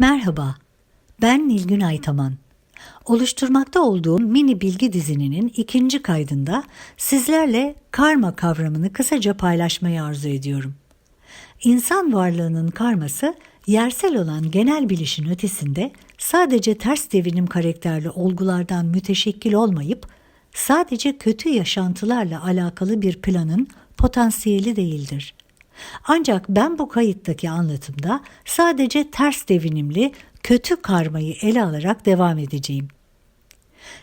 Merhaba, ben Nilgün Aytaman. Oluşturmakta olduğum mini bilgi dizinin ikinci kaydında sizlerle karma kavramını kısaca paylaşmayı arzu ediyorum. İnsan varlığının karması yersel olan genel bilişin ötesinde sadece ters devinim karakterli olgulardan müteşekkil olmayıp sadece kötü yaşantılarla alakalı bir planın potansiyeli değildir. Ancak ben bu kayıttaki anlatımda sadece ters devinimli kötü karmayı ele alarak devam edeceğim.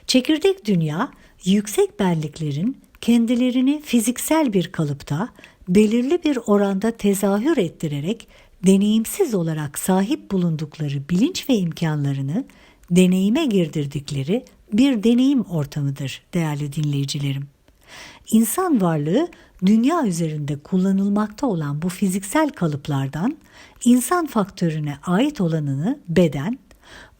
Çekirdek dünya yüksek benliklerin kendilerini fiziksel bir kalıpta belirli bir oranda tezahür ettirerek deneyimsiz olarak sahip bulundukları bilinç ve imkanlarını deneyime girdirdikleri bir deneyim ortamıdır değerli dinleyicilerim. İnsan varlığı dünya üzerinde kullanılmakta olan bu fiziksel kalıplardan insan faktörüne ait olanını beden,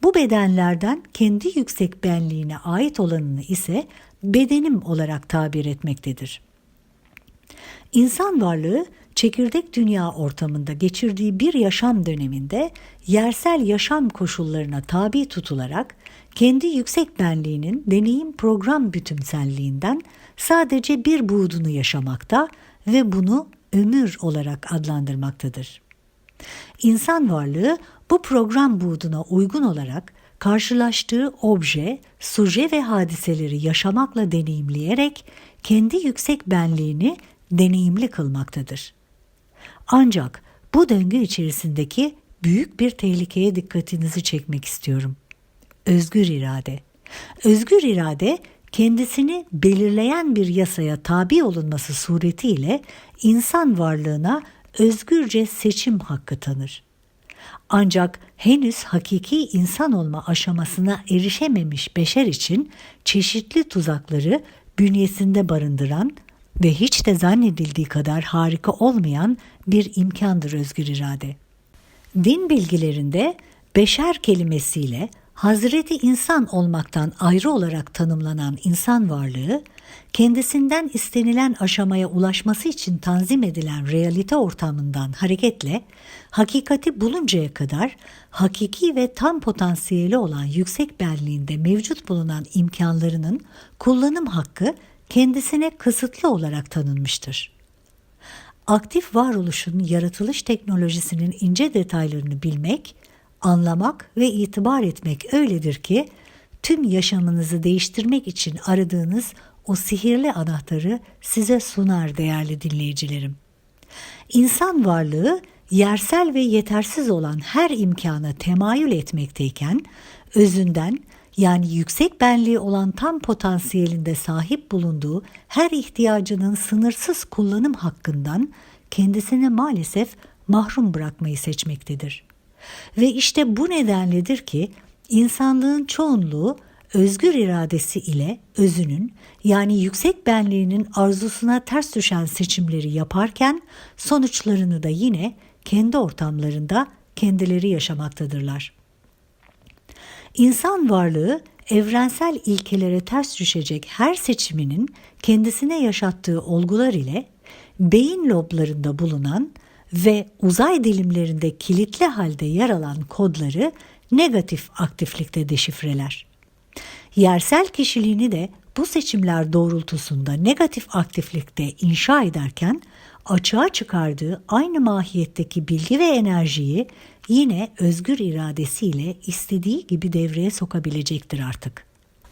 bu bedenlerden kendi yüksek benliğine ait olanını ise bedenim olarak tabir etmektedir. İnsan varlığı çekirdek dünya ortamında geçirdiği bir yaşam döneminde yersel yaşam koşullarına tabi tutularak kendi yüksek benliğinin deneyim program bütünselliğinden sadece bir buğdunu yaşamakta ve bunu ömür olarak adlandırmaktadır. İnsan varlığı bu program buğduna uygun olarak karşılaştığı obje, suje ve hadiseleri yaşamakla deneyimleyerek kendi yüksek benliğini deneyimli kılmaktadır. Ancak bu döngü içerisindeki büyük bir tehlikeye dikkatinizi çekmek istiyorum. Özgür irade. Özgür irade kendisini belirleyen bir yasaya tabi olunması suretiyle insan varlığına özgürce seçim hakkı tanır. Ancak henüz hakiki insan olma aşamasına erişememiş beşer için çeşitli tuzakları bünyesinde barındıran ve hiç de zannedildiği kadar harika olmayan bir imkandır özgür irade. Din bilgilerinde beşer kelimesiyle Hazreti insan olmaktan ayrı olarak tanımlanan insan varlığı, kendisinden istenilen aşamaya ulaşması için tanzim edilen realite ortamından hareketle hakikati buluncaya kadar hakiki ve tam potansiyeli olan yüksek benliğinde mevcut bulunan imkanlarının kullanım hakkı kendisine kısıtlı olarak tanınmıştır. Aktif varoluşun yaratılış teknolojisinin ince detaylarını bilmek, anlamak ve itibar etmek öyledir ki tüm yaşamınızı değiştirmek için aradığınız o sihirli anahtarı size sunar değerli dinleyicilerim. İnsan varlığı yersel ve yetersiz olan her imkana temayül etmekteyken özünden yani yüksek benliği olan tam potansiyelinde sahip bulunduğu her ihtiyacının sınırsız kullanım hakkından kendisini maalesef mahrum bırakmayı seçmektedir. Ve işte bu nedenledir ki insanlığın çoğunluğu özgür iradesi ile özünün yani yüksek benliğinin arzusuna ters düşen seçimleri yaparken sonuçlarını da yine kendi ortamlarında kendileri yaşamaktadırlar. İnsan varlığı evrensel ilkelere ters düşecek her seçiminin kendisine yaşattığı olgular ile beyin loblarında bulunan ve uzay dilimlerinde kilitli halde yer alan kodları negatif aktiflikte deşifreler. Yersel kişiliğini de bu seçimler doğrultusunda negatif aktiflikte inşa ederken açığa çıkardığı aynı mahiyetteki bilgi ve enerjiyi yine özgür iradesiyle istediği gibi devreye sokabilecektir artık.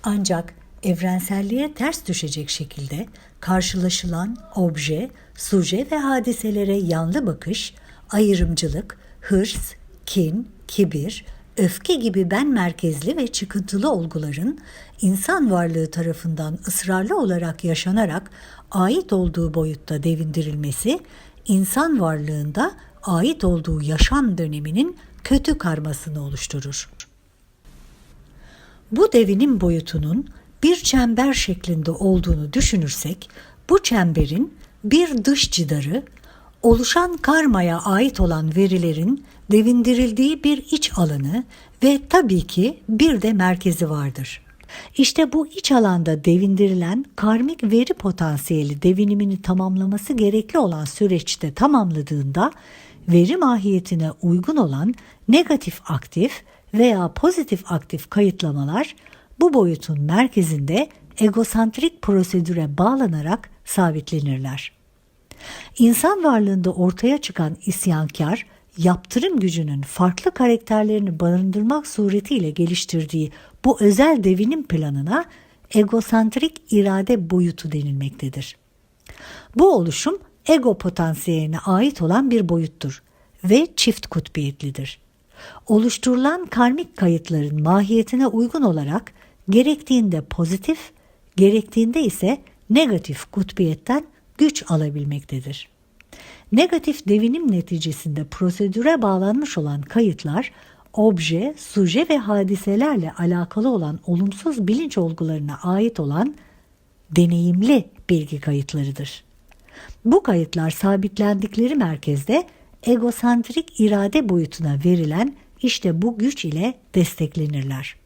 Ancak evrenselliğe ters düşecek şekilde karşılaşılan obje, suje ve hadiselere yanlı bakış, ayrımcılık, hırs, kin, kibir, öfke gibi ben merkezli ve çıkıntılı olguların insan varlığı tarafından ısrarlı olarak yaşanarak ait olduğu boyutta devindirilmesi, insan varlığında ait olduğu yaşam döneminin kötü karmasını oluşturur. Bu devinim boyutunun bir çember şeklinde olduğunu düşünürsek, bu çemberin bir dış cidarı, oluşan karmaya ait olan verilerin devindirildiği bir iç alanı ve tabii ki bir de merkezi vardır. İşte bu iç alanda devindirilen karmik veri potansiyeli devinimini tamamlaması gerekli olan süreçte tamamladığında veri mahiyetine uygun olan negatif aktif veya pozitif aktif kayıtlamalar bu boyutun merkezinde egosantrik prosedüre bağlanarak sabitlenirler. İnsan varlığında ortaya çıkan isyankar, yaptırım gücünün farklı karakterlerini barındırmak suretiyle geliştirdiği bu özel devinim planına egosantrik irade boyutu denilmektedir. Bu oluşum ego potansiyeline ait olan bir boyuttur ve çift kutbiyetlidir. Oluşturulan karmik kayıtların mahiyetine uygun olarak gerektiğinde pozitif, gerektiğinde ise negatif kutbiyetten güç alabilmektedir. Negatif devinim neticesinde prosedüre bağlanmış olan kayıtlar, obje, suje ve hadiselerle alakalı olan olumsuz bilinç olgularına ait olan deneyimli bilgi kayıtlarıdır. Bu kayıtlar sabitlendikleri merkezde egosantrik irade boyutuna verilen işte bu güç ile desteklenirler.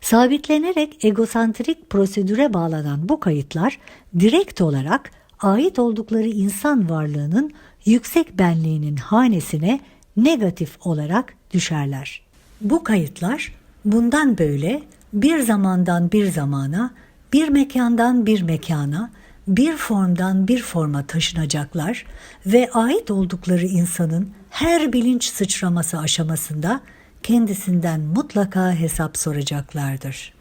Sabitlenerek egosantrik prosedüre bağlanan bu kayıtlar direkt olarak ait oldukları insan varlığının yüksek benliğinin hanesine negatif olarak düşerler. Bu kayıtlar bundan böyle bir zamandan bir zamana, bir mekandan bir mekana, bir formdan bir forma taşınacaklar ve ait oldukları insanın her bilinç sıçraması aşamasında kendisinden mutlaka hesap soracaklardır.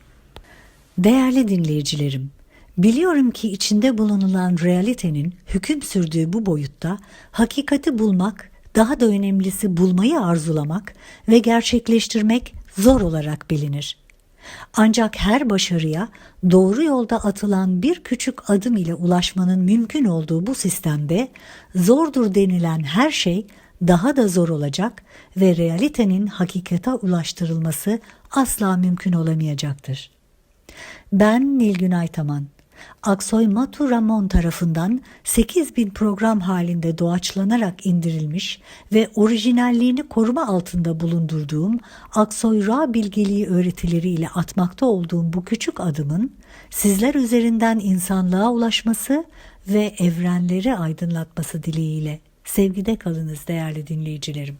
Değerli dinleyicilerim, biliyorum ki içinde bulunulan realitenin hüküm sürdüğü bu boyutta hakikati bulmak, daha da önemlisi bulmayı arzulamak ve gerçekleştirmek zor olarak bilinir. Ancak her başarıya doğru yolda atılan bir küçük adım ile ulaşmanın mümkün olduğu bu sistemde zordur denilen her şey daha da zor olacak ve realitenin hakikate ulaştırılması asla mümkün olamayacaktır. Ben Nilgün Aytaman. Aksoy Matu Ramon tarafından 8000 program halinde doğaçlanarak indirilmiş ve orijinalliğini koruma altında bulundurduğum Aksoy Ra bilgeliği öğretileriyle atmakta olduğum bu küçük adımın sizler üzerinden insanlığa ulaşması ve evrenleri aydınlatması dileğiyle sevgide kalınız değerli dinleyicilerim.